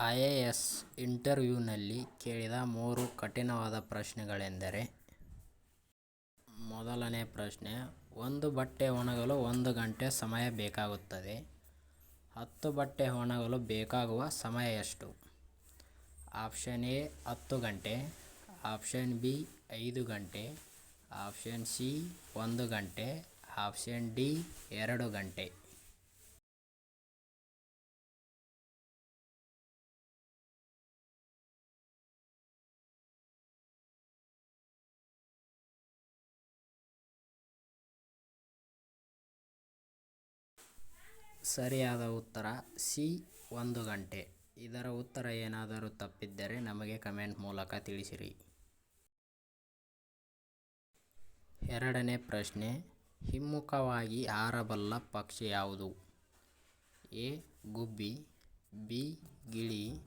IAS ಇಂಟರ್ವ್ಯೂನಲ್ಲಿ ಕೇಳಿದ ಮೂರು ಕಠಿಣವಾದ ಪ್ರಶ್ನೆಗಳೆಂದರೆ, ಮೊದಲನೇ ಪ್ರಶ್ನೆ, ಒಂದು ಬಟ್ಟೆ ಒಣಗಲು ಒಂದು ಗಂಟೆ ಸಮಯ ಬೇಕಾಗುತ್ತದೆ. ಹತ್ತು ಬಟ್ಟೆ ಒಣಗಲು ಬೇಕಾಗುವ ಸಮಯ ಎಷ್ಟು? ಆಪ್ಷನ್ ಎ, ಹತ್ತು ಗಂಟೆ. ಆಪ್ಷನ್ ಬಿ, ಐದು ಗಂಟೆ. ಆಪ್ಷನ್ ಸಿ, ಒಂದು ಗಂಟೆ. ಆಪ್ಷನ್ ಡಿ, ಎರಡು ಗಂಟೆ. ಸರಿಯಾದ ಉತ್ತರ ಸಿ, ಒಂದು ಗಂಟೆ. ಇದರ ಉತ್ತರ ಏನಾದರೂ ತಪ್ಪಿದ್ದರೆ ನಮಗೆ ಕಮೆಂಟ್ ಮೂಲಕ ತಿಳಿಸಿರಿ. ಎರಡನೇ ಪ್ರಶ್ನೆ, ಹಿಮ್ಮುಖವಾಗಿ ಹಾರಬಲ್ಲ ಪಕ್ಷಿ ಯಾವುದು? ಎ, ಗುಬ್ಬಿ, ಬಿ, ಗಿಳಿ,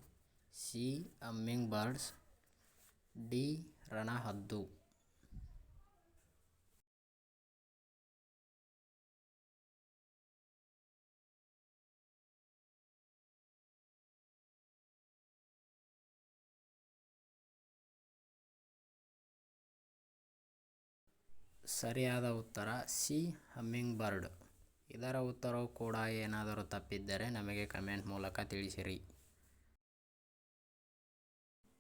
ಸಿ ಅಮ್ಮಿಂಗ್ ಬರ್ಡ್ಸ್ ಡಿ, ರಣಹದ್ದು. ಸರಿಯಾದ ಉತ್ತರ ಸಿ ಹಮ್ಮಿಂಗ್ ಬರ್ಡ್ ಇದರ ಉತ್ತರವು ಕೂಡ ಏನಾದರೂ ತಪ್ಪಿದ್ದರೆ ನಮಗೆ ಕಮೆಂಟ್ ಮೂಲಕ ತಿಳಿಸಿರಿ.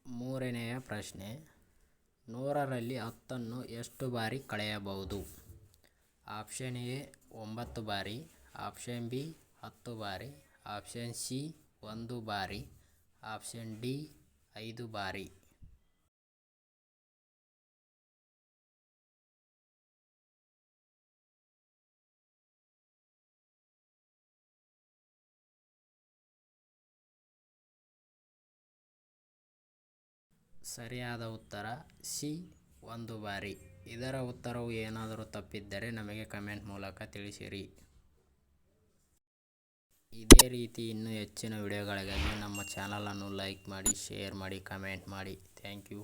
ಮೂರನೆಯ ಪ್ರಶ್ನೆ, ನೂರರಲ್ಲಿ ಹತ್ತನ್ನು ಎಷ್ಟು ಬಾರಿ ಕಳೆಯಬಹುದು? ಆಪ್ಷನ್ ಎ, ಒಂಬತ್ತು ಬಾರಿ. ಆಪ್ಷನ್ ಬಿ, ಹತ್ತು ಬಾರಿ. ಆಪ್ಷನ್ ಸಿ, ಒಂದು ಬಾರಿ. ಆಪ್ಷನ್ ಡಿ, ಐದು ಬಾರಿ. ಸರಿಯಾದ ಉತ್ತರ ಸಿ, ಒಂದು ಬಾರಿ. ಇದರ ಉತ್ತರವು ಏನಾದರೂ ತಪ್ಪಿದ್ದರೆ ನಮಗೆ ಕಮೆಂಟ್ ಮೂಲಕ ತಿಳಿಸಿರಿ. ಇದೇ ರೀತಿ ಇನ್ನೂ ಹೆಚ್ಚಿನ ವಿಡಿಯೋಗಳಿಗಾಗಿ ನಮ್ಮ ಚಾನಲನ್ನು ಲೈಕ್ ಮಾಡಿ, ಶೇರ್ ಮಾಡಿ, ಕಮೆಂಟ್ ಮಾಡಿ. Thank you.